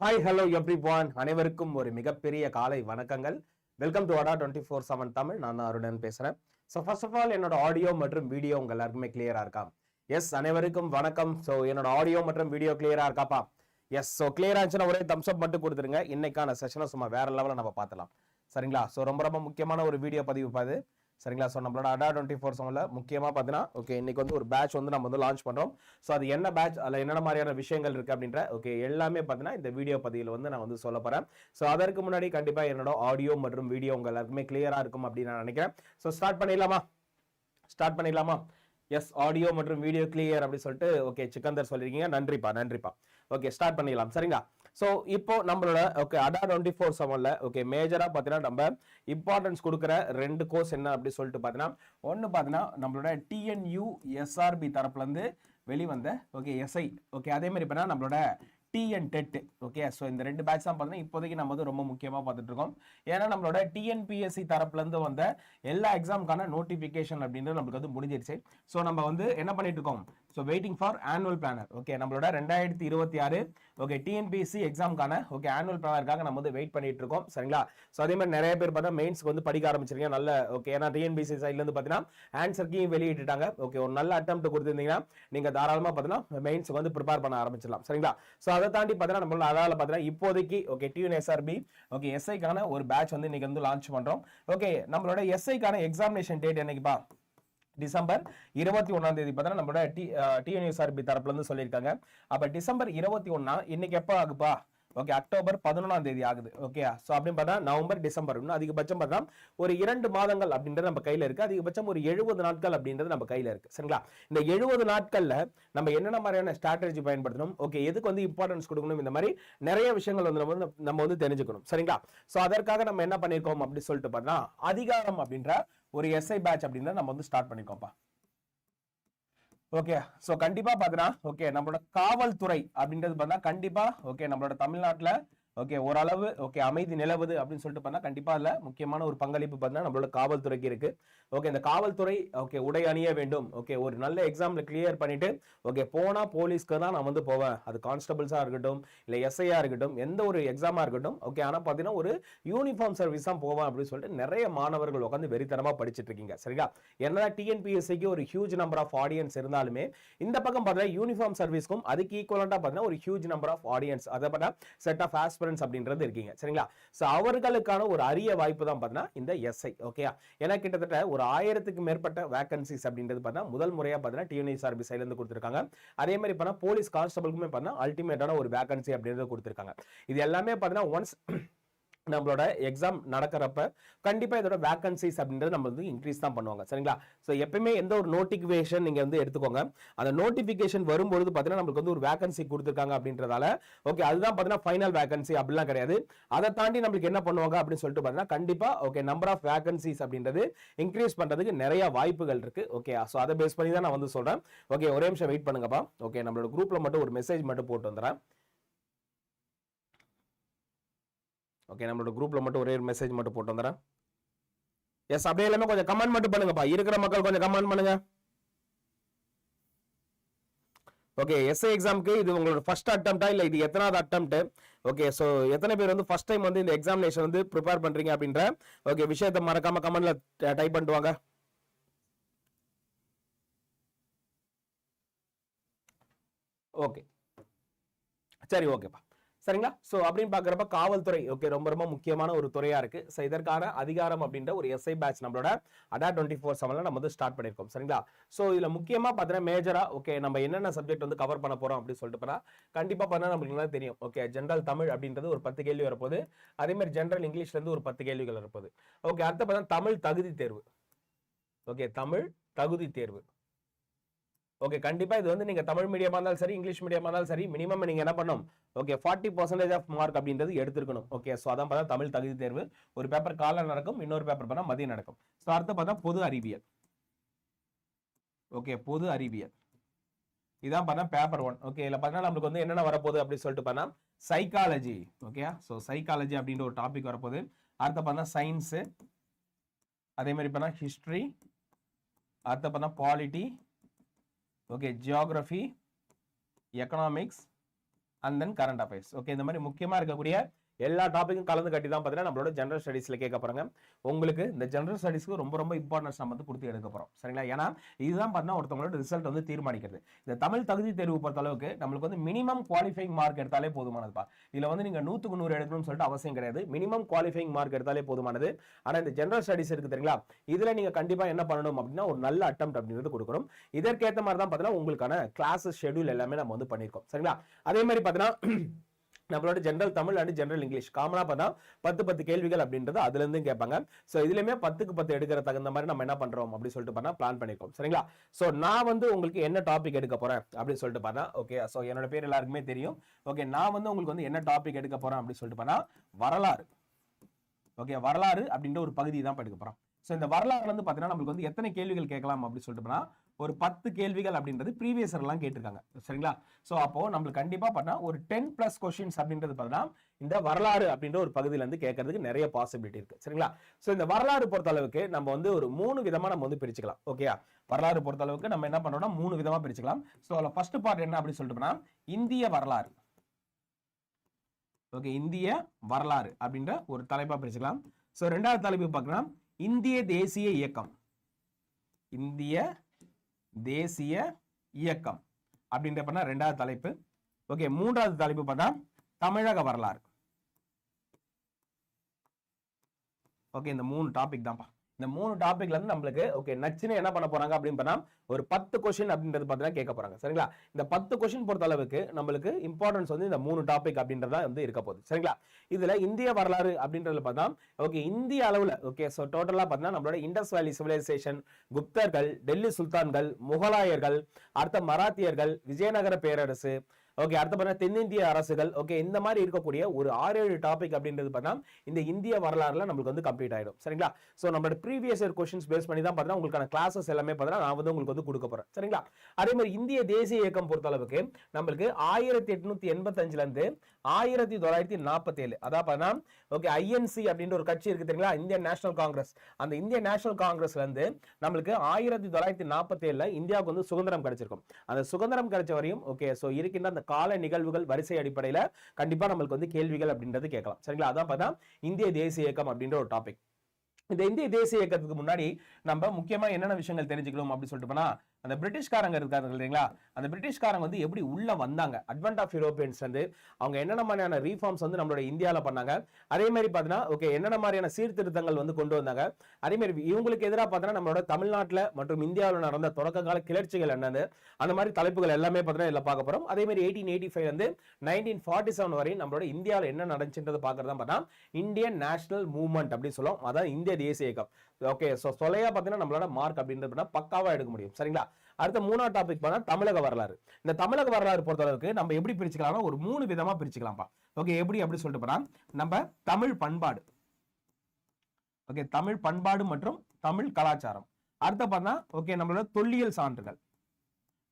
Hi hello every அனைவருக்கும் ஒரு மிகப்பெரிய காலை வணக்கங்கள். Welcome to Adda twenty four seven Tamil நான் அருடன் பேசுகிறேன் ஸோ ஃபர்ஸ்ட் ஆஃப் ஆல் என்னோட ஆடியோ மற்றும் வீடியோ உங்கள் எல்லாருக்குமே கிளியராக இருக்கா? எஸ் அனைவருக்கும் வணக்கம். ஸோ என்னோட ஆடியோ மற்றும் வீடியோ கிளியராக இருக்காப்பா? எஸ் ஸோ கிளியராக இருந்துச்சுன்னா ஒரே தம்ஸ் அப் மட்டும் கொடுத்துருங்க இன்னைக்கான செஷனை சும்மா வேற லெவலில் நம்ம பார்த்தலாம் சரிங்களா? ஸோ ரொம்ப ரொம்ப முக்கியமான ஒரு வீடியோ பதிவு பாது. சரிங்களா? ஸோ நம்மளோட அடா டுவெண்ட்டி ஃபோர் செவனில் முக்கியமாக பார்த்தீங்கன்னா ஓகே இன்னைக்கு வந்து ஒரு பேட்ச் வந்து நம்ம வந்து லான்ச் பண்ணுறோம் ஸோ அது என்ன பேட்ச் அதில் என்னென்ன மாதிரியான விஷயங்கள் இருக்குது அப்படின்ற ஓகே எல்லாமே பார்த்தீங்கன்னா இந்த வீடியோ பதிவில் வந்து நான் வந்து சொல்ல போகிறேன் ஸோ அதற்கு முன்னாடி கண்டிப்பாக என்னோட ஆடியோ மற்றும் வீடியோ உங்கள் எல்லாருக்குமே கிளியராக இருக்கும் அப்படின்னு நான் நினைக்கிறேன். ஸோ ஸ்டார்ட் பண்ணிடலாமா? ஸ்டார்ட் பண்ணிடலாமா? எஸ் ஆடியோ மற்றும் வீடியோ கிளியர் அப்படின்னு சொல்லிட்டு ஓகே சிக்கந்தர் சொல்லியிருக்கீங்க. நன்றிப்பா நன்றிப்பா. ஓகே ஸ்டார்ட் பண்ணிடலாம். சரிங்களா? ஸோ இப்போ நம்மளோட ஓகே அடா டுவெண்ட்டி ஃபோர் செவனில் ஓகே மேஜராக பார்த்தீங்கன்னா நம்ம இம்பார்ட்டன்ஸ் கொடுக்குற ரெண்டு கோர்ஸ் என்ன அப்படி சொல்லிட்டு பார்த்தீங்கன்னா ஒன்று பார்த்தீங்கன்னா நம்மளோட டிஎன்யூ எஸ்ஆர்பி தரப்புலேருந்து வெளிவந்த ஓகே எஸ்ஐ ஓகே அதே மாதிரி பார்த்தீங்கன்னா நம்மளோட டிஎன் டெட் ஓகே ஸோ இந்த ரெண்டு பேட்ச் தான் பார்த்தீங்கன்னா இப்போதைக்கு நம்ம வந்து ரொம்ப முக்கியமாக பார்த்துட்டு இருக்கோம். ஏன்னா நம்மளோட டிஎன்பிஎஸ்சி தரப்புலேருந்து வந்த எல்லா எக்ஸாமுக்கான நோட்டிஃபிகேஷன் அப்படின்றது நம்மளுக்கு வந்து முடிஞ்சிருச்சு. ஸோ நம்ம வந்து என்ன பண்ணிட்டு இருக்கோம்? So waiting for annual planner okay நம்மளோட ரெண்டாயிரத்தி இருபத்தி ஆறு ஓகே டிஎன்பிஎஸ்சி எக்ஸாம்க்கான ஓகே ஆனுவல் பிளானருக்காக நம்ம வந்து வெயிட் பண்ணிட்டு இருக்கோம். சரிங்களா? ஸோ அதே மாதிரி நிறைய பேர் பார்த்தா மெயின்ஸ்க்கு வந்து படிக்க ஆரம்பிச்சிருக்கீங்க. நல்ல ஓகே ஏன்னா டிஎன்பிசி சைட்லேருந்து பார்த்தீங்கன்னா ஆன்சர்க்கையும் வெளியிட்டுட்டாங்க. ஓகே ஒரு நல்ல அட்டம் கொடுத்துருந்தீங்கன்னா நீங்கள் தாராளமாக பார்த்தீங்கன்னா மெயின்ஸ்க்கு வந்து ப்ரிப்பேர் பண்ண ஆரம்பிச்சிடலாம். சரிங்களா? ஸோ அதை தாண்டி பார்த்தீங்கன்னா நம்மளோட அதால பார்த்தீங்கன்னா இப்போதைக்கு ஓகே டியூன் எஸ்ஆர்பி ஓகே எஸ்ஐக்கான ஒரு பேட்ச் வந்து இன்னைக்கு வந்து லான்ச் பண்றோம். ஓகே நம்மளோட எஸ்ஐக்கான எக்ஸாமினேஷன் டேட் என்னைக்குப்பா? டிசம்பர் இருபத்தி ஒன்னாம் தேதி பார்த்தீங்கன்னா நம்மளோட டி டிஎன்யூஎஸ்ஆர்பி தரப்புல இருந்து சொல்லியிருக்காங்க. அப்ப டிசம்பர் இருபத்தி ஒன்னா இன்னைக்கு எப்போ ஆகுப்பா? ஓகே அக்டோபர் பதினொன்றாம் தேதி ஆகுது. ஓகே ஸோ அப்படின்னு பார்த்தா நவம்பர் டிசம்பர். இன்னும் அதிகபட்சம் பார்த்தா ஒரு இரண்டு மாதங்கள் அப்படின்றது நம்ம கையில் இருக்கு. அதிகபட்சம் ஒரு எழுபது நாட்கள் அப்படின்றது நம்ம கையில் இருக்கு. சரிங்களா? இந்த எழுபது நாட்கள்ல நம்ம என்னென்ன மாதிரியான ஸ்ட்ராட்டஜி பயன்படுத்தணும்? ஓகே எதுக்கு வந்து இம்பார்ட்டன்ஸ் கொடுக்கணும்? இந்த மாதிரி நிறைய விஷயங்கள் வந்து நம்ம வந்து நம்ம வந்து தெரிஞ்சுக்கணும். சரிங்களா? ஸோ அதற்காக நம்ம என்ன பண்ணியிருக்கோம் அப்படின்னு சொல்லிட்டு பார்த்தா அதிகாரம் அப்படின்ற ஒரு எஸ்ஐ பேட்ச் அப்படின்றத நம்ம வந்து ஸ்டார்ட் பண்ணியிருக்கோம்ப்பா. ஓகே ஸோ கண்டிப்பா பாத்தீங்கன்னா ஓகே நம்மளோட காவல்துறை அப்படின்றது பார்த்தா கண்டிப்பா ஓகே நம்மளோட தமிழ்நாட்டுல ஓகே ஓரளவு ஓகே அமைதி நிலவுது அப்படின்னு சொல்லிட்டு பார்த்தா கண்டிப்பா அதுல முக்கியமான ஒரு பங்களிப்பு பார்த்தீங்கன்னா நம்மளோட காவல்துறைக்கு இருக்கு. ஓகே இந்த காவல்துறை ஓகே உடை அணிய வேண்டும். ஓகே ஒரு நல்ல எக்ஸாம்ல கிளியர் பண்ணிட்டு ஓகே போனா போலீஸ்க்கு தான் நான் வந்து போவேன். அது கான்ஸ்டபிள்ஸா இருக்கட்டும் இல்ல எஸ்ஐயா இருக்கட்டும் எந்த ஒரு எக்ஸாமா இருக்கட்டும் ஓகே ஆனா பாத்தீங்கன்னா ஒரு யூனிஃபார்ம் சர்வீஸ் தான் போவேன் அப்படின்னு சொல்லிட்டு நிறைய மாணவர்கள் உட்காந்து வெறித்தனமா படிச்சுட்டு இருக்கீங்க. சரிங்களா? என்னதான் டிஎன்பிஎஸ்சிக்கு ஒரு ஹியூஜ் நம்பர் ஆஃப் ஆடியன்ஸ் இருந்தாலுமே இந்த பக்கம் பார்த்தீங்கன்னா யூனிஃபார்ம் சர்வீஸ்க்கும் அதுக்கு ஈக்குவலண்டா பார்த்தீங்கன்னா ஒரு ஹியூஜ் நம்பர் ஆஃப் ஆடியன்ஸ் அதை பார்த்தா செட் ஆஃப் ஆஸ்பிரன்ஸ் அப்படின்றது இருக்கீங்க. சரிங்களா? ஸோ அவர்களுக்கான ஒரு அரிய வாய்ப்பு தான் பார்த்தீங்கன்னா இந்த எஸ்ஐ ஓகேயா ஏன்னா கிட்டத்தட்ட ஒரு ஆயிரத்துக்கு மேற்பட்ட வேகன்சிஸ் அப்படின்றது பார்த்தீங்கன்னா முதல் முறையாக பார்த்தீங்கன்னா டிஎன்ஐ சார்பி சைலேருந்து கொடுத்துருக்காங்க. அதே மாதிரி பார்த்தா போலீஸ் கான்ஸ்டபிளுக்குமே பார்த்தீங்கன்னா அல்டிமேட்டான ஒரு வேகன்சி அப்படின்றது கொடுத்துருக்காங்க. இது எல்லாமே பார்த்தீங்கன்னா ஒன்ஸ் நம்மளோட எக்ஸாம் நடக்கிறப்ப கண்டிப்பா இதோட வேக்கன்சிஸ் அப்படின்றது நம்ம வந்து இன்க்ரீஸ் தான் பண்ணுவாங்க. சரிங்களா? ஸோ எப்பயுமே எந்த ஒரு நோட்டிஃபிகேஷன் நீங்க வந்து எடுத்துக்கோங்க. அந்த நோட்டிஃபிகேஷன் வரும்பொழுது பார்த்தீங்கன்னா நம்மளுக்கு வந்து ஒரு வேக்கன்சி கொடுத்துருக்காங்க அப்படின்றதால ஓகே அதுதான் பார்த்தீங்கன்னா ஃபைனல் வேகன்சி அப்படிலாம் கிடையாது. அதை தாண்டி நம்மளுக்கு என்ன பண்ணுவாங்க அப்படின்னு சொல்லிட்டு பார்த்தீங்கன்னா கண்டிப்பா ஓகே நம்பர் ஆஃப் வேகன்சிஸ் அப்படின்றது இன்க்ரீஸ் பண்றதுக்கு நிறைய வாய்ப்புகள் இருக்கு. ஓகே ஸோ அதை பேஸ் பண்ணி தான் நான் வந்து சொல்றேன். ஓகே ஒரே நிமிஷம் வெயிட் பண்ணுங்கப்பா. ஓகே நம்மளோட குரூப்ல மட்டும் ஒரு மெசேஜ் மட்டும் போட்டு வந்துடுறேன். ஓகே நம்மளோட குரூப்பில் மட்டும் ஒரே ஒரு மெசேஜ் மட்டும் போட்டு வந்துடுறேன். எஸ் அப்படியே எல்லாமே கொஞ்சம் கமெண்ட் மட்டும் பண்ணுங்கப்பா. இருக்கிற மக்கள் கொஞ்சம் கமெண்ட் பண்ணுங்க. ஓகே எஸ்ஐ எக்ஸாம்க்கு இது உங்களோட ஃபர்ஸ்ட் அட்டம்ப்டா இல்லை இது எத்தனாவது அட்டம்ப்ட் ஓகே ஸோ எத்தனை பேர் வந்து ஃபர்ஸ்ட் டைம் வந்து இந்த எக்ஸாமினேஷன் வந்து ப்ரிப்பேர் பண்ணுறீங்க அப்படின்ற ஓகே விஷயத்தை மறக்காம கமெண்ட்ல டைப் பண்ணிட்டு வாங்க. ஓகே சரி ஓகேப்பா சரிங்களா? ஸோ அப்படின்னு பார்க்குறப்ப காவல்துறை ஓகே ரொம்ப ரொம்ப முக்கியமான ஒரு துறையாக இருக்குது ஸோ இதற்கான அதிகாரம் அப்படின்ற ஒரு எஸ்ஐ பேட்ச் நம்மளோட அடா டுவெண்ட்டி ஃபோர் செவனில் நம்ம வந்து ஸ்டார்ட் பண்ணியிருக்கோம். சரிங்களா? ஸோ இதில் முக்கியமாக பார்த்தீங்கன்னா மேஜராக ஓகே நம்ம என்னென்ன சப்ஜெக்ட் வந்து கவர் பண்ண போகிறோம் அப்படின்னு சொல்லிட்டு போனால் கண்டிப்பாக பண்ணால் நம்மளுக்கு நல்லா தெரியும். ஓகே ஜென்ரல் தமிழ் அப்படின்றது ஒரு பத்து கேள்வி வரப்போது அதேமாதிரி ஜென்ரல் இங்கிலீஷ்லேருந்து ஒரு பத்து கேள்விகள் வரப்போகுது. ஓகே அடுத்த பார்த்தா தமிழ் தகுதி தேர்வு. ஓகே தமிழ் தகுதி தேர்வு. ஓகே கண்டிப்பாக இது வந்து நீங்கள் தமிழ் மீடியமாக இருந்தாலும் சரி இங்கிலீஷ் மீடியமாக இருந்தாலும் சரி மினிமம் நீங்கள் என்ன பண்ணணும்? Okay forty percentage of mark அப்படின்றது எடுத்துருக்கணும். ஓகே ஸோ அதான் பார்த்தா தமிழ் தகுதி தேர்வு. ஒரு பேப்பர் காலை நடக்கும் இன்னொரு பேப்பர் பார்த்தா மதியம் நடக்கும். ஸோ அடுத்து பார்த்தா பொது அறிவியல். ஓகே பொது அறிவியல். இதான் பார்த்தா பேப்பர் ஒன் ஓகே இதில் பார்த்தா நம்மளுக்கு வந்து என்னென்ன வரப்போகுது அப்படின்னு சொல்லிட்டு பார்த்தா சைக்காலஜி ஓகே ஸோ சைக்காலஜி அப்படின்ற ஒரு டாபிக் வரப்போகுது. அடுத்த பார்த்தா சயின்ஸு அதே மாதிரி பார்த்தா ஹிஸ்ட்ரி அடுத்த பார்த்தா polity okay geography economics and then current affairs okay இந்த மாதிரி முக்கியமாக இருக்கக்கூடிய எல்லா டாப்பிக்கும் கலந்து கட்டி தான் பார்த்தீங்கன்னா நம்மளோட ஜென்ரல் ஸ்டடீஸில் கேட்க போகிறாங்க உங்களுக்கு இந்த ஜென்ரல் ஸ்டடீஸ்க்கு ரொம்ப ரொம்ப இம்பார்ட்டன்ஸ் நம்ம வந்து கொடுத்து எடுக்க போகிறோம் சரிங்களா? ஏன்னா இதுதான் பார்த்தீங்கன்னா ஒருத்தவங்களோட ரிசல்ட் வந்து தீர்மானிக்கிறது. இந்த தமிழ் தகுதி தேர்வு பொறுத்த அளவுக்கு நம்மளுக்கு வந்து மினிமம் குவாலிஃபைங் மார்க் எடுத்தாலே போதுமானதுப்பா. இதில் வந்து நீங்கள் நூற்றுக்கு நூறு எடுக்கணும்னு சொல்லிட்டு அவசியம் கிடையாது. மினிமம் குவாலிஃபைங் மார்க் எடுத்தாலே போதுமானது. ஆனால் இந்த ஜென்ரல் ஸ்டடீஸ் இருக்குது தெரியுங்களா? இதில் நீங்கள் கண்டிப்பாக என்ன பண்ணணும் அப்படின்னா ஒரு நல்ல அட்டம் அப்படின்றது கொடுக்கணும். இதற்கேற்ற மாதிரி தான் பார்த்தீங்கன்னா உங்களுக்கான கிளாஸஸ் ஷெடியூல் எல்லாமே நம்ம வந்து பண்ணியிருக்கோம். சரிங்களா? அதே மாதிரி பார்த்தீங்கன்னா நம்மளோட general Tamil and general English காமனா பார்த்தா பத்து பத்து கேள்விகள் அப்படின்றது அதுல இருந்து கேட்பாங்க. ஸோ இதுலயுமே பத்துக்கு பத்து எடுக்கிற தகுந்த மாதிரி நம்ம என்ன பண்றோம் அப்படின்னு சொல்லிட்டு பார்த்தா பிளான் பண்ணியிருக்கோம் சரிங்களா? ஸோ நான் வந்து உங்களுக்கு என்ன டாபிக் எடுக்க போறேன் அப்படின்னு சொல்லிட்டு பார்த்தா ஓகே ஸோ என்னோட பேர் எல்லாருக்குமே தெரியும். ஓகே நான் வந்து உங்களுக்கு வந்து என்ன டாபிக் எடுக்க போறேன் அப்படின்னு சொல்லிட்டு பார்த்தா வரலாறு. ஓகே வரலாறு அப்படின்ற ஒரு பகுதி தான் எடுக்க போகிறோம் ஸோ இந்த வரலாறு வந்து பார்த்தீங்கன்னா நம்மளுக்கு வந்து எத்தனை கேள்விகள் கேட்கலாம் அப்படின்னு சொல்லிட்டு போனா ஒரு பத்து கேள்விகள் அப்படின்றது ப்ரீவியஸ் எல்லாம் கேட்டிருக்காங்க. சரிங்களா? ஸோ அப்போ நம்மளுக்கு கண்டிப்பாக பார்த்தா ஒரு டென் பிளஸ் கொஸ்டின்ஸ் அப்படின்றது பார்த்தீங்கன்னா இந்த வரலாறு அப்படின்ற ஒரு பகுதியிலேருந்து கேட்கறதுக்கு நிறைய பாசிபிலிட்டி இருக்கு. சரிங்களா? ஸோ இந்த வரலாறு பொறுத்த அளவுக்கு நம்ம வந்து ஒரு மூணு விதமாக நம்ம வந்து பிரிச்சுக்கலாம். ஓகேயா வரலாறு பொறுத்த அளவுக்கு நம்ம என்ன பண்ணோம்னா மூணு விதமாக பிரிச்சுக்கலாம். ஸோ அதில் ஃபர்ஸ்ட் பார்ட் என்ன அப்படின்னு சொல்லிட்டு இந்திய வரலாறு. ஓகே இந்திய வரலாறு அப்படின்ற ஒரு தலைப்பாக பிரிச்சுக்கலாம். ஸோ ரெண்டாவது தலைப்பு பார்க்கலாம் இந்திய தேசிய இயக்கம். இந்திய தேசிய இயக்கம் அப்படின்ற பண்ண ரெண்டாவது தலைப்பு. ஓகே மூன்றாவது தலைப்பு பார்த்தா தமிழக வரலாறு. ஓகே இந்த மூணு டாபிக் தான்ப்பா. இந்த மூணு டாபிக்ல இருந்து நம்மளுக்கு ஓகே நச்சுன்னு என்ன பண்ண போறாங்க அப்படின்னு பண்ணா ஒரு பத்து கொஸ்டின் அப்படின்றது பார்த்தீங்கன்னா கேட்க போறாங்க. சரிங்களா? இந்த பத்து கொஸ்டின் பொறுத்த அளவுக்கு நம்மளுக்கு இம்பார்ட்டன்ஸ் வந்து இந்த மூணு டாபிக் அப்படின்றதா வந்து இருக்க போகுது. சரிங்களா? இதுல இந்திய வரலாறு அப்படின்றதுல பார்த்தா ஓகே இந்திய அளவுல ஓகே ஸோ டோட்டலா பார்த்தீங்கன்னா நம்மளோட இண்டஸ் வேலி சிவிலைசேஷன் குப்தர்கள் டெல்லி சுல்தான்கள் முகலாயர்கள் அடுத்த மராத்தியர்கள் விஜயநகர பேரரசு ஓகே அடுத்த பார்த்தா தென்னிந்திய அரசுகள். ஓகே இந்த மாதிரி இருக்கக்கூடிய ஒரு ஆறு ஏழு டாபிக் அப்படின்றது பார்த்தா இந்த இந்திய வரலாறுல நம்மளுக்கு வந்து கம்ப்ளீட் ஆயிடும். சரிங்களா? ஸோ நம்மளோட ப்ரீவியஸ் இயர் கொஸ்டின்ஸ் பேஸ் பண்ணி தான் பார்த்தா உங்களுக்கான கிளாஸஸ் எல்லாமே பார்த்தீங்கன்னா நான் வந்து உங்களுக்கு வந்து கொடுக்க போறேன். சரிங்களா? அதே மாதிரி இந்திய தேசிய இயக்கம் பொறுத்த அளவுக்கு நம்மளுக்கு ஆயிரத்தி எட்நூத்தி எண்பத்தஞ்சுல இருந்து ஆயிரத்தி தொள்ளாயிரத்தி நாற்பத்தி ஏழு அதான் பார்த்தா ஓகே ஐஎன்சி அப்படின்ற ஒரு கட்சி இருக்கு தெரியுங்களா? இந்தியன் நேஷனல் காங்கிரஸ் அந்த இந்தியன் நேஷனல் காங்கிரஸ்ல இருந்து நம்மளுக்கு ஆயிரத்தி தொள்ளாயிரத்தி நாற்பத்தி ஏழுல இந்தியாவுக்கு வந்து சுதந்திரம் கிடைச்சிருக்கும். அந்த சுதந்திரம் கிடைச்ச வரையும் ஓகே ஸோ இருக்கின்ற அந்த கால நிகழ்வுகள் வரிசை அடிப்படையில கண்டிப்பா நம்மளுக்கு வந்து கேள்விகள் அப்படின்றது கேட்கலாம். சரிங்களா? அதான் பார்த்தா இந்திய தேசிய இயக்கம் அப்படின்ற ஒரு டாபிக் இந்த இந்திய தேசிய இயக்கத்துக்கு முன்னாடி நம்ம முக்கியமா என்னென்ன விஷயங்கள் தெரிஞ்சுக்கணும் அப்படின்னு சொல்லிட்டு போனா அந்த பிரிட்டிஷ்காரங்க இருக்காங்க இல்லைங்களா? அந்த பிரிட்டிஷ்காரங்க வந்து எப்படி உள்ள வந்தாங்க? அட்வென்ட் ஆஃப் யூரோப்பியன்ஸ் வந்து அவங்க என்னென்ன மாதிரியான ரீஃபார்ம்ஸ் வந்து நம்மளோட இந்தியாவில் பண்ணாங்க? அதே மாதிரி பார்த்தீங்கன்னா ஓகே என்னென்ன மாதிரியான சீர்திருத்தங்கள் வந்து கொண்டு வந்தாங்க? அதே மாதிரி இவங்களுக்கு எதிராக பார்த்தீங்கன்னா நம்மளோட தமிழ்நாட்டில் மற்றும் இந்தியாவில் நடந்த தொடக்க கால கிளர்ச்சிகள் என்னது? அந்த மாதிரி தலைப்புகள் எல்லாமே பார்த்தீங்கன்னா இதில் பார்க்க போகிறோம் அதே மாதிரி எயிட்டீன் எயிட்டி ஃபைவ் வந்து நைன்டீன் ஃபார்ட்டி செவன் வரையும் நம்மளோட இந்தியாவில் என்ன நடந்துச்சுன்றது பார்க்குறதா பார்த்தா இந்தியன் நேஷனல் மூவ்மெண்ட் அப்படின்னு சொல்லுவோம். அதான் இந்திய தேசிய இயக்கம். ஓகே ஸோ சொலையா பார்த்தீங்கன்னா நம்மளோட மார்க் அப்படின்றது பக்காவாக எடுக்க முடியும். சரிங்களா? அடுத்த மூணாவது டாபிக் பார்த்தா தமிழக வரலாறு. இந்த தமிழக வரலாறு பொறுத்தளவுக்கு நம்ம எப்படி பிரிச்சுக்கலாம்னா ஒரு மூணு விதமாக பிரிச்சுக்கலாம்ப்பா. ஓகே எப்படி அப்படி சொல்லிட்டு போனால் நம்ம தமிழ் பண்பாடு. ஓகே தமிழ் பண்பாடு மற்றும் தமிழ் கலாச்சாரம். அடுத்த பார்த்தா ஓகே நம்மளோட தொல்லியல் சான்றுகள்.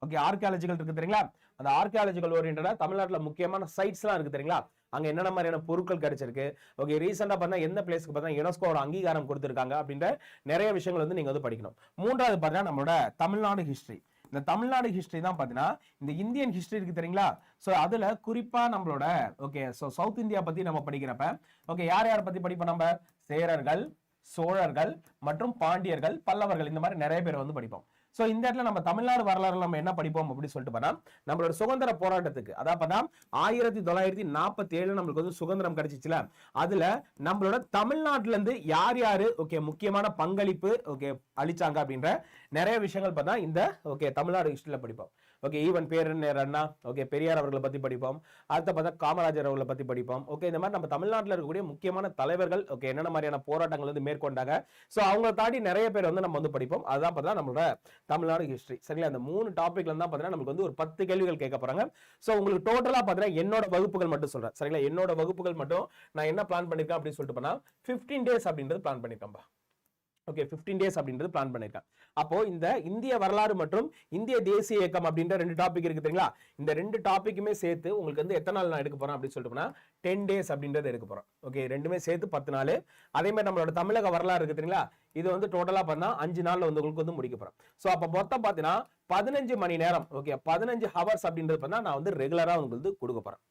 ஓகே ஆர்கியாலஜிக்கல் இருக்கு தெரியுங்களா? அந்த ஆர்கியாலஜிக்கல் ஓரியன்டா தமிழ்நாட்டில் முக்கியமான சைட்ஸ்லாம் இருக்கு தெரியுங்களா? அங்கே என்னென்ன மாதிரியான பொருட்கள் கிடைச்சிருக்கு? ஓகே ரீசெண்டாக பார்த்தா எந்த பிளேஸ்க்கு பார்த்தா யுனெஸ்கோட அங்கீகாரம் கொடுத்துருக்காங்க அப்படின்ற நிறைய விஷயங்கள் வந்து நீங்கள் வந்து படிக்கணும். மூன்றாவது பார்த்தீங்கன்னா நம்மளோட தமிழ்நாடு ஹிஸ்ட்ரி இந்த தமிழ்நாடு ஹிஸ்ட்ரி தான் பார்த்தீங்கன்னா இந்த இந்தியன் ஹிஸ்ட்ரி இருக்கு தெரியுங்களா? ஸோ அதில் குறிப்பாக நம்மளோட ஓகே ஸோ சவுத் இந்தியா பற்றி நம்ம படிக்கிறப்ப ஓகே யார் யாரை பற்றி படிப்போம் நம்ம? சேரர்கள் சோழர்கள் மற்றும் பாண்டியர்கள் பல்லவர்கள் இந்த மாதிரி நிறைய பேர் வந்து படிப்போம். ஸோ இந்த இடத்துல நம்ம தமிழ்நாடு வரலாறு நம்ம என்ன படிப்போம் அப்படின்னு சொல்லிட்டு பார்த்தா நம்மளோட சுதந்திர போராட்டத்துக்கு அதான் பார்த்தா ஆயிரத்தி தொள்ளாயிரத்தி நாற்பத்தி ஏழு நம்மளுக்கு வந்து சுதந்திரம் கிடைச்சிச்சுல. அதுல நம்மளோட தமிழ்நாட்டுல இருந்து யார் யாரு ஓகே முக்கியமான பங்களிப்பு ஓகே அளிச்சாங்க அப்படின்ற நிறைய விஷயங்கள் பார்த்தா இந்த ஓகே தமிழ்நாடு ஹிஸ்டரியில் படிப்போம். ஓகே ஈவன் பேரறிஞர் அண்ணா ஓகே பெரியார் அவர்களை பற்றி படிப்போம். அடுத்த பார்த்தா காமராஜர் அவர்களை பற்றி படிப்போம். ஓகே இந்த மாதிரி நம்ம தமிழ்நாட்டில் இருக்கக்கூடிய முக்கியமான தலைவர்கள் ஓகே என்னென்ன மாதிரியான போராட்டங்கள் வந்து மேற்கொண்டாங்க? ஸோ அவங்கள தாண்டி நிறைய பேர் வந்து நம்ம வந்து படிப்போம். அதுதான் பார்த்தா நம்மளோட தமிழ்நாடு ஹிஸ்ட்ரி சரிங்களா? அந்த மூணு டாப்பிக்ல தான் பார்த்தீங்கன்னா நமக்கு வந்து ஒரு பத்து கேள்விகள் கேட்க போறாங்க. ஸோ உங்களுக்கு டோட்டலாக பார்த்தீங்கன்னா என்னோட வகுப்புகள் மட்டும் சொல்கிறேன் சரிங்களா? என்னோட வகுப்புகள் மட்டும் நான் என்ன பிளான் பண்ணிருக்கேன் அப்படின்னு சொல்லிட்டு போனால் ஃபிஃப்டீன் டேஸ் அப்படின்றது பிளான் பண்ணியிருக்கேன்பா ஓகே ஃபிஃப்டீன் டேஸ் அப்படின்றது பிளான் பண்ணிருக்கேன். அப்போ இந்த இந்திய வரலாறு மற்றும் இந்திய தேசிய இயக்கம் அப்படின்ற ரெண்டு டாபிக் இருக்கு தெரியுங்களா? இந்த ரெண்டு டாப்பிக்குமே சேர்த்து உங்களுக்கு வந்து எத்தனை நாள் நான் எடுக்க போறேன் அப்படின்னு சொல்லிட்டு டென் டேஸ் அப்படின்றது எடுக்க போறோம். ஓகே ரெண்டுமே சேர்த்து பத்து நாள். அதே மாதிரி நம்மளோட தமிழக வரலாறு இருக்கு தெரியுங்களா? இது வந்து டோட்டலா பண்ணா அஞ்சு நாள்ல வந்து உங்களுக்கு வந்து முடிக்க போறோம். ஸோ அப்போ மொத்தம் பார்த்தீங்கன்னா பதினஞ்சு மணி நேரம் ஓகே பதினஞ்சு ஹவர்ஸ் அப்படின்றது பார்த்தா நான் வந்து ரெகுலரா உங்களுக்கு கொடுக்க போறேன்.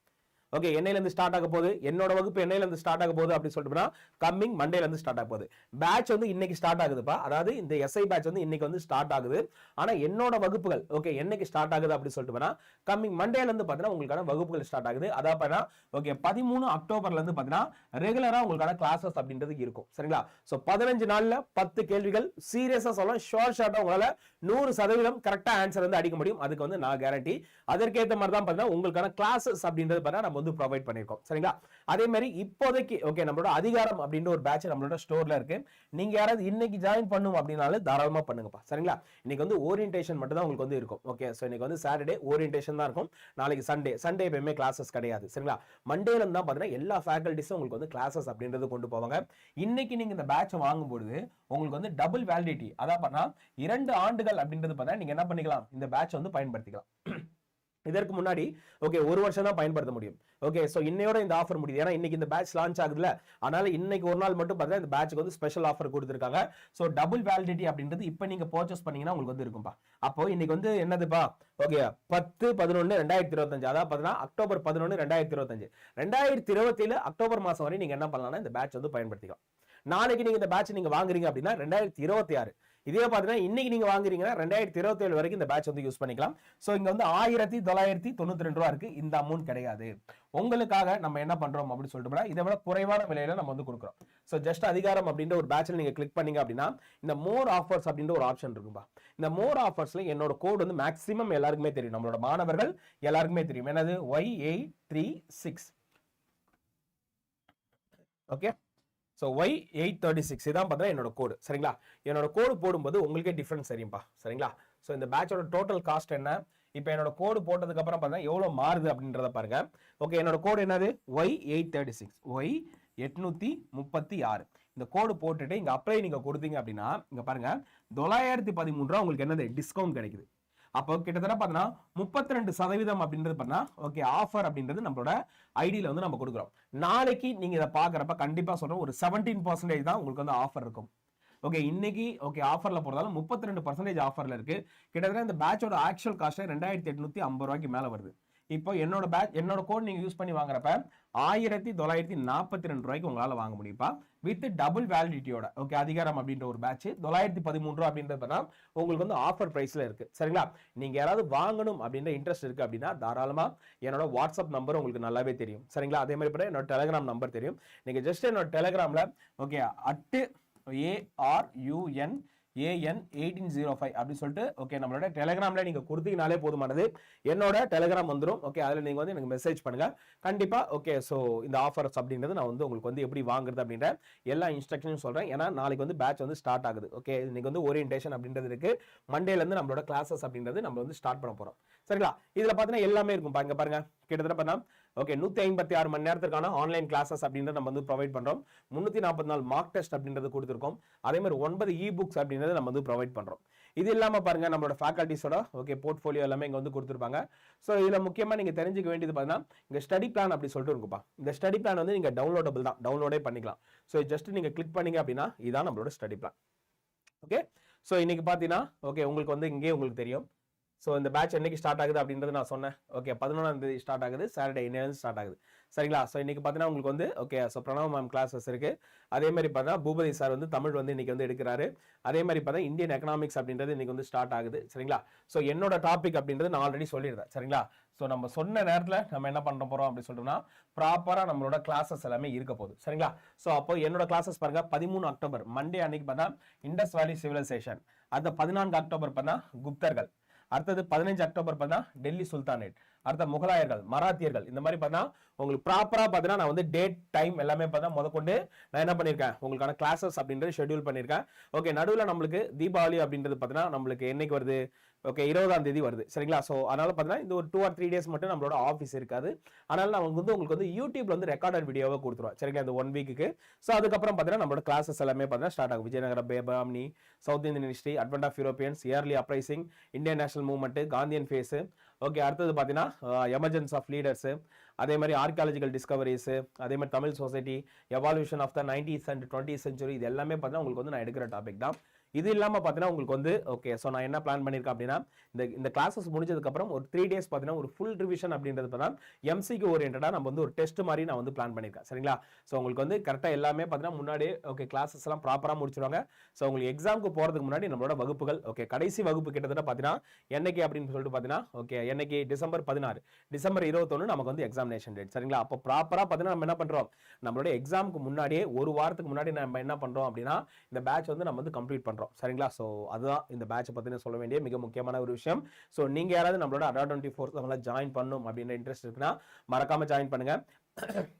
ஓகே என்னையிலேருந்து ஸ்டார்ட் ஆக போகுது. என்னோட வகுப்பு என்னையிலேருந்து ஸ்டார்ட் ஆக போகுது அப்படின்னு சொல்லிட்டு கம்மிங் மண்டேலேருந்து ஸ்டார்ட் ஆக போகுது. பேட்ச் வந்து இன்னைக்கு ஸ்டார்ட் ஆகுதுப்பா. அதாவது இந்த எஸ்ஐ பேட்ச் வந்து இன்னைக்கு வந்து ஸ்டார்ட் ஆகுது. ஆனா என்னோட வகுப்புகள் ஓகே என்னைக்கு ஸ்டார்ட் ஆகுது அப்படின்னு சொல்லிட்டு கம்மிங் மண்டேல இருந்து உங்களுக்கான வகுப்புகள் ஸ்டார்ட் ஆகுது. அதாவது பார்த்தீங்கன்னா ஓகே பதிமூணு அக்டோபர்ல இருந்து பாத்தீங்கன்னா உங்களுக்கான கிளாஸஸ் அப்படின்றது இருக்கும். சரிங்களா? சோ பதினஞ்சு நாள்ல பத்து கேள்விகள் சீரியஸாக சொல்லலாம் ஷோர் ஷார்ட்டா உங்களால நூறு சதவீதம் கரெக்டாக ஆன்சர் வந்து அடிக்க முடியும். அதுக்கு வந்து நான் கேரண்டி அதற்கேற்ற மாதிரி தான் பார்த்தீங்கன்னா உங்களுக்கான கிளாஸஸ் அப்படின்றது பாத்தீங்கன்னா நம்ம வந்து ப்ரொவைட் பண்ணியிருக்கோம். சரிங்களா? அதே மாதிரி இப்போதைக்கு ஓகே நம்மளோட அதிகாரம் அப்படின்ற ஒரு பேட்ச் நம்மளோட ஸ்டோர்ல இருக்கு. நீங்க யாராவது இன்னைக்கு ஜாயின் பண்ணும் அப்படின்னாலும் தாராளமாக பண்ணுங்கப்பா. சரிங்களா? இன்னைக்கு வந்து ஓரியன்டேஷன் மட்டும் தான் உங்களுக்கு வந்து இருக்கும். ஓகே ஸோ இன்னைக்கு வந்து சாட்டர்டே ஓரியன்டேஷன் தான் இருக்கும். நாளைக்கு சண்டே சண்டே எப்பயுமே கிளாஸஸ் கிடையாது. சரிங்களா? மண்டேல தான் பார்த்தீங்கன்னா எல்லா ஃபேக்கல்டிஸும் உங்களுக்கு வந்து கிளாஸஸ் அப்படின்றது கொண்டு போவாங்க. இன்னைக்கு நீங்க இந்த பேட்சை வாங்கும்பொழுது உங்களுக்கு வந்து டபுள் வேலிடிட்டி அதான் பண்ணா இரண்டு ஆண்டுகள் அப்படின்றது பார்த்தா நீங்க என்ன பண்ணிக்கலாம்? இந்த பேட்ச் வந்து பயன்படுத்திக்கலாம். இதற்கு முன்னாடி ஓகே ஒரு வருஷம் தான் பயன்படுத்த முடியும். ஓகே ஸோ இன்னையோட இந்த ஆஃபர் முடியுது. ஏன்னா இன்னைக்கு இந்த பேட்ச் லான்ச் ஆகுதுல அதனால இன்னைக்கு ஒரு நாள் மட்டும் பார்த்தீங்கன்னா இந்த பேட்சுக்கு வந்து ஸ்பெஷல் ஆஃபர் கொடுத்துருக்காங்க. ஸோ டபுள் வேலிடிட்டி அப்படின்றது இப்போ நீங்க பர்ச்சேஸ் பண்ணீங்கன்னா உங்களுக்கு வந்து இருக்கும்பா. அப்போ இன்னைக்கு வந்து என்னதுப்பா? ஓகே பத்து பதினொன்று ரெண்டாயிரத்தி இருபத்தஞ்சு. அதாவது பார்த்தீங்கன்னா அக்டோபர் பதினொன்று ரெண்டாயிரத்தி இருபத்தஞ்சு. ரெண்டாயிரத்தி இருபத்தேழு அக்டோபர் மாதம் வரை நீங்க என்ன பண்ணலாம்னா இந்த பேட்ச் வந்து பயன்படுத்திக்கலாம். நாளைக்கு நீங்க இந்த பேட்ச் நீங்க வாங்குறீங்க அப்படின்னா ரெண்டாயிரத்தி இருபத்தி ஆறு. இதே பார்த்தீங்கன்னா இன்னைக்கு நீங்கள் வாங்குறீங்கன்னா ரெண்டாயிரத்தி இருபத்தேழு வரைக்கும் இந்த பேட்ச் வந்து யூஸ் பண்ணிக்கலாம். ஸோ இங்கே வந்து ஆயிரத்தி தொள்ளாயிரத்தி தொண்ணூற்றி ரெண்டு ரூபா இந்த அமௌண்ட் கிடையாது. உங்களுக்காக நம்ம என்ன பண்ணுறோம் அப்படின்னு சொல்லிட்டு இதை விட குறைவான விலையில நம்ம வந்து கொடுக்குறோம். ஸோ ஜஸ்ட் அதிகாரம் அப்படின்ற ஒரு பேட்ச்ல நீங்கள் கிளிக் பண்ணீங்க அப்படின்னா இந்த மோர் ஆஃபர்ஸ் அப்படின்ற ஒரு ஆப்ஷன் இருக்கும்பா. இந்த மோர் ஆஃபர்ஸில் என்னோட கோட் வந்து மேக்ஸிமம் எல்லாருக்குமே தெரியும். நம்மளோட மாணவர்கள் எல்லாருக்குமே தெரியும். என்னது? Y eight three six okay so Y eight thirty six இதான் பார்த்தா என்னோட கோடு சரிங்களா? என்னோட கோடு போடும்போது உங்களுக்கே டிஃப்ரென்ஸ் தெரியும்பா. சரிங்களா? ஸோ இந்த பேட்சோட டோட்டல் காஸ்ட் என்ன? இப்போ என்னோட கோடு போட்டதுக்கப்புறம் பார்த்தா எவ்வளோ மாறுது அப்படின்றத பாருங்க. ஓகே என்னோட கோடு என்னது? Y eight thirty six Y எட்நூற்றி முப்பத்தி ஆறு. இந்த கோடு போட்டுட்டு இங்கே அப்ளை நீங்கள் கொடுத்தீங்க அப்படின்னா இங்கே பாருங்கள் தொள்ளாயிரத்தி பதிமூணு ரூபா உங்களுக்கு என்னது? டிஸ்கவுண்ட் கிடைக்குது. அப்போ கிட்டத்தட்ட பார்த்தீங்கன்னா முப்பத்தி ரெண்டு சதவீதம் அப்படின்றது பார்த்தா ஓகே ஆஃபர் அப்படின்றது நம்மளோட ஐடியில் வந்து நம்ம கொடுக்குறோம். நாளைக்கு நீங்கள் இதை பார்க்குறப்ப கண்டிப்பாக சொல்கிறோம் ஒரு செவன்டீன் பர்சன்டேஜ் தான் உங்களுக்கு வந்து ஆஃபர் இருக்கும். ஓகே இன்னைக்கு ஓகே ஆஃபரில் போறதால முப்பத்தி ரெண்டு பர்சன்டேஜ் ஆஃபரில் இருக்குது கிட்டத்தட்ட இந்த பேட்சோட ஆக்சுவல் காஸ்ட்டு ரெண்டாயிரத்தி எட்நூற்றி ஐம்பது ரூபாய்க்கு மேலே வருது. இப்போ என்னோட பேட்ச் என்னோட கோட் நீங்கள் யூஸ் பண்ணி வாங்குறப்ப ஆயிரத்தி தொள்ளாயிரத்தி நாற்பத்தி ரெண்டு ரூபாய்க்கு உங்களால் வாங்க முடியுப்பா வித் டபுள் வேலிடிட்டியோட ஓகே அதிகாரம் அப்படின்ற ஒரு பேட்ச் தொள்ளாயிரத்தி பதிமூணு ரூபா அப்படின்றது உங்களுக்கு வந்து ஆஃபர் ப்ரைஸில் இருக்குது சரிங்களா? நீங்கள் யாராவது வாங்கணும் அப்படின்ற இன்ட்ரெஸ்ட் இருக்குது அப்படின்னா தாராளமாக என்னோட வாட்ஸ்அப் நம்பர் உங்களுக்கு நல்லாவே தெரியும். சரிங்களா? அதே மாதிரி கூட என்னோட டெலகிராம் நம்பர் தெரியும். நீங்கள் ஜஸ்ட் என்னோட டெலகிராமில் okay at A R U N A N eighteen zero five அப்படின்னு சொல்லிட்டு ஓகே நம்மளோட டெலகிராமில் நீங்கள் கொடுத்தீங்கனாலே போதுமானது. என்னோட டெலிகிராம் வந்துடும் ஓகே அதில் நீங்கள் வந்து எனக்கு மெசேஜ் பண்ணுங்கள் கண்டிப்பாக ஓகே ஸோ இந்த ஆஃபர்ஸ் அப்படின்றது நான் வந்து உங்களுக்கு வந்து எப்படி வாங்குறது அப்படின்ற எல்லா இன்ஸ்ட்ரக்ஷனும் சொல்கிறேன் ஏன்னா நாளைக்கு வந்து பேட்ச் வந்து ஸ்டார்ட் ஆகுது. ஓகே இன்னைக்கு வந்து ஓரியன்டேஷன் அப்படின்றது இருக்குது மண்டேலேருந்து நம்மளோட கிளாஸஸ் அப்படின்றது நம்ம வந்து ஸ்டார்ட் பண்ண போகிறோம் சரிங்களா? இதில் பார்த்தீங்கன்னா எல்லாமே இருக்கும். பாருங்க பாருங்க. கிட்டத்தட்ட பண்ணா ஓகே நூத்தி ஐம்பத்தி ஆறு மணி நேரத்துக்கான ஆன்லைன் கிளாஸஸ் அப்படின்றத நம்ம வந்து ப்ரொவைட் பண்றோம். முன்னூத்தி நாற்பத்தி நாலு மார்க் டெஸ்ட் அப்படின்றது கொடுத்துருக்கோம். அதே மாதிரி ஒன்பது இ புக்ஸ் அப்படின்றத நம்ம வந்து ப்ரொவைட் பண்றோம். இது இல்லாமல் பாருங்க நம்மளோட ஃபேக்கல்ட்டிஸோட ஓகே போர்ட்ஃபோலியோ எல்லாமே இங்கே வந்து கொடுத்துருப்பாங்க. ஸோ இதில் முக்கியமாக நீங்கள் தெரிஞ்சுக்க வேண்டியது பார்த்தீங்கன்னா இங்கே ஸ்டடி பிளான் அப்படி சொல்லிட்டு இருக்குப்பா. இந்த ஸ்டடி பிளான் வந்து நீங்கள் டவுன்லோடபிள் தான். டவுன்லோடே பண்ணிக்கலாம். ஸோ ஜஸ்ட் நீங்கள் கிளிக் பண்ணீங்க அப்படின்னா இதான் நம்மளோட ஸ்டடி பிளான் ஓகே ஸோ இன்னைக்கு பார்த்தீங்கன்னா ஓகே உங்களுக்கு வந்து இங்கே உங்களுக்கு தெரியும். ஸோ இந்த பேட்ச் என்னைக்கு ஸ்டார்ட் ஆகுது அப்படின்றது நான் சொன்னேன். ஓகே பதினொன்றாம் தேதி ஸ்டார்ட் ஆகுது. சாட்டர்டே இன்னும் ஸ்டார்ட் ஆகுது. சரிங்களா? ஸோ இன்றைக்கி பார்த்தீங்கன்னா உங்களுக்கு வந்து okay so Pranav ma'am classes இருக்குது அதே மாதிரி பார்த்தீங்கன்னா பூபதி சார் வந்து தமிழ் வந்து இன்றைக்கி வந்து எடுக்கிறாரு. அதே மாதிரி பார்த்தா இந்தியன் எக்கனாமிக்ஸ் அப்படின்றது இன்றைக்கி வந்து ஸ்டார்ட் ஆகுது. சரிங்களா? ஸோ என்னோட டாபிக் அப்படின்றது நான் ஆல்ரெடி சொல்லியிருந்தேன். சரிங்களா? ஸோ நம்ம சொன்ன நேரத்தில் நம்ம என்ன பண்ண போகிறோம் அப்படின்னு சொல்லிட்டோம்னா ப்ராப்பராக நம்மளோட கிளாஸஸ் எல்லாமே இருக்க போகுது. சரிங்களா? ஸோ அப்போ என்னோட கிளாஸஸ் பாருங்க. பதிமூணு அக்டோபர் மண்டே அன்னைக்கு பார்த்தா இண்டஸ் வேலி சிவிலைசேஷன் அடுத்த பதினான்கு அக்டோபர் பார்த்தா குப்தர்கள். அடுத்தது பதினஞ்சு அக்டோபர் பார்த்தா டெல்லி சுல்தானேட். அடுத்த முகலாயர்கள் மராத்தியர்கள் இந்த மாதிரி பார்த்தா உங்களுக்கு ப்ராப்பரா பார்த்தீங்கன்னா நான் வந்து டேட் டைம் எல்லாமே பார்த்தா முதற்கொண்டு நான் என்ன பண்ணியிருக்கேன்? உங்களுக்கான கிளாஸஸ் அப்படின்றது ஷெட்யூல் பண்ணியிருக்கேன். ஓகே நடுவில் நம்மளுக்கு தீபாவளி அப்படின்றது பார்த்தீங்கன்னா நம்மளுக்கு என்னைக்கு வருது? ஓகே இருபதாம் தேதி வருது. சரிங்களா? ஸோ அதனால பார்த்தீங்கன்னா இந்த ஒரு டூ ஆர் த்ரீ டேஸ் மட்டும் நம்மளோட ஆஃபீஸ் இருக்காது. அதனால நான் வந்து உங்களுக்கு வந்து யூடியூப்ல வந்து ரெக்கார்டட் வீடியோவை கொடுத்துருவோம். சரிங்களா? இந்த ஒன் வீக்குக்கு ஸோ அதுக்கப்புறம் பார்த்தீங்கன்னா நம்மளோட கிளாஸஸ் எல்லாமே பார்த்தீங்கன்னா ஸ்டார்ட் ஆகும். Vijayanagara பேபாம்னி South Indian history advent of Europeans early uprising Indian national movement Gandhian phase okay அடுத்தது பார்த்தீங்கன்னா எமர்ஜென்ஸ் ஆஃப் லீடர்ஸு அதே மாதிரி ஆர்கியாலஜிக்கல் டிஸ்கவரிஸு அதே மாதிரி Tamil society evolution of the nineties and twenty century இது எல்லாமே பார்த்தீங்கன்னா உங்களுக்கு வந்து நான் எடுக்கிற டாபிக் தான். இது இல்லாமல் பார்த்தீங்கன்னா உங்களுக்கு வந்து ஓகே ஸோ நான் என்ன பிளான் பண்ணியிருக்கேன் அப்படின்னா இந்த இந்த கிளாஸஸ் முடிஞ்சதுக்கப்புறம் ஒரு த்ரீ டேஸ் பார்த்தீங்கன்னா ஒரு ஃபுல் ரிவிஷன் அப்படின்றது பார்த்தீங்கன்னா எம்சிக்கு ஓரியன்டாக நம்ம வந்து ஒரு டெஸ்ட் மாதிரி நான் வந்து பிளான் பண்ணியிருக்கேன் சரிங்களா? ஸோ உங்களுக்கு வந்து கரெக்டாக எல்லாமே பார்த்தீங்கன்னா முன்னாடியே ஓகே கிளாஸஸ் எல்லாம் ப்ராப்பராக முடிச்சிருவாங்க. ஸோ உங்களுக்கு எக்ஸாமுக்கு போகிறதுக்கு முன்னாடி நம்மளோட வகுப்புகள் ஓகே கடைசி வகுப்பு கிட்டத்தட்ட பார்த்தீங்கன்னா என்னைக்கு அப்படின்னு சொல்லிட்டு பார்த்தீங்கன்னா ஓகே என்னைக்கு டிசம்பர் பதினாறு. டிசம்பர் இருபத்தொன்று நமக்கு வந்து எக்ஸாமினேஷன் டேட் சரிங்களா? அப்போ ப்ராப்பராக பார்த்தீங்கன்னா நம்ம என்ன பண்ணுறோம் நம்மளோட எக்ஸாமுக்கு முன்னாடியே ஒரு வாரத்துக்கு முன்னாடி நம்ம என்ன பண்ணுறோம் அப்படின்னா இந்த பேட்ச் வந்து நம்ம வந்து கம்ப்ளீட் பண்ணுறோம் சரிங்களா? ஸோ அதுதான் இந்த பேட்சை பற்றின சொல்ல வேண்டிய மிக முக்கியமான ஒரு விஷயம். ஸோ நீங்கள் யாராவது நம்மளோட அடா டுவெண்ட்டி ஃபோர் ஜாயின் பண்ணும் அப்படின்ற இன்ட்ரெஸ்ட் இருக்குன்னா மறக்காமல் ஜாயின் பண்ணுங்க.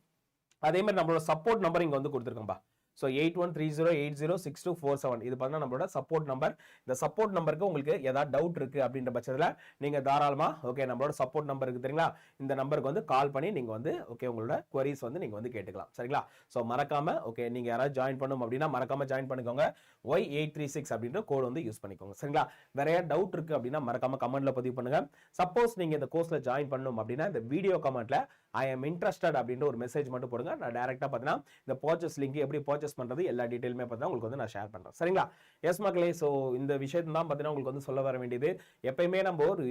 அதே மாதிரி நம்மளோட சப்போர்ட் நம்பர் இங்கே வந்து கொடுத்துருக்கோம்பா so eight one three zero eight zero six two four seven இது பார்த்தா நம்மளோட சப்போர்ட் நம்பர் இந்த சப்போர்ட் நம்பருக்கு உங்களுக்கு ஏதாவது டவுட் இருக்குது அப்படின்ற பட்சத்தில் நீங்கள் தாராளமாக ஓகே நம்மளோட சப்போர்ட் நம்பர் இருக்குது தெரியுங்களா? இந்த நம்பருக்கு வந்து கால் பண்ணி நீங்கள் வந்து ஓகே உங்களோட கொரிஸ் வந்து நீங்கள் வந்து கேட்டுக்கலாம். சரிங்களா? ஸோ மறக்காமல் ஓகே நீங்கள் யாராவது ஜாயின் பண்ணணும் அப்படின்னா மறக்காமல் ஜாயின் பண்ணிக்கோங்க. ஒய் எயிட் த்ரீ சிக்ஸ் அப்படின்ற கோடு வந்து யூஸ் பண்ணிக்கோங்க. சரிங்களா? வேற ஏதாவது டவுட் இருக்குது அப்படின்னா மறக்காமல் கமெண்ட்டில் பதிவு பண்ணுங்கள் சப்போஸ் நீங்கள் இந்த கோர்ஸில் ஜாயின் பண்ணணும் அப்படின்னா இந்த வீடியோ கமெண்ட்டில் ஐ எம் இன்ட்ரெஸ்டட் அப்படின்ற ஒரு மெசேஜ் மட்டும் போடுங்க. நான் டேரெக்டாக பார்த்தீங்கன்னா இந்த பர்ச்சேஸ் லிங்க் எப்படி பர்ச்சேஸ் பண்ணுறது எல்லா டீட்டெயிலுமே பார்த்தீங்கன்னா உங்களுக்கு வந்து நான் ஷேர் பண்ணுறேன் சரிங்களா? எஸ் மக்களே ஸோ இந்த விஷயத்தை தான் பார்த்தீங்கன்னா உங்களுக்கு வந்து சொல்ல வர வேண்டியது. எப்பயுமே நம்ம ஒரு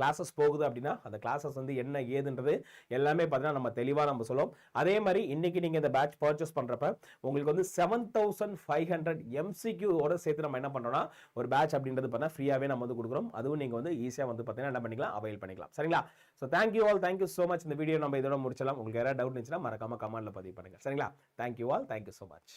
கிளாஸஸ் போகுது அப்படின்னா அந்த கிளாஸஸ் வந்து என்ன ஏதுன்றது எல்லாமே பார்த்தீங்கன்னா நம்ம தெளிவாக நம்ம சொல்லுவோம். அதே மாதிரி இன்னைக்கு நீங்கள் இந்த பேட்ச் பர்ச்சேஸ் பண்ணுறப்ப உங்களுக்கு வந்து செவன் தௌசண்ட் ஃபைவ் ஹண்ட்ரட் எம்சிக்யூவோட சேர்த்து நம்ம என்ன பண்ணுறோம்னா ஒரு பேட்ச் அப்படின்றது பார்த்தீங்கன்னா ஃப்ரீயாகவே நம்ம வந்து கொடுக்குறோம். அதுவும் நீங்கள் வந்து ஈஸியாக வந்து பார்த்தீங்கன்னா என்ன பண்ணிக்கலாம் அவைல் பண்ணிக்கலாம். சரிங்களா? So thank you all thank you so much இந்த வீடியோ நம்ம இதோட முடிச்சலாம் உங்களுக்கு யாராவது டவுட் இருந்துச்சுன்னா மறக்காம கமெண்ட்ல பதிவு பண்ணுங்க. சரிங்களா? Thank you all thank you so much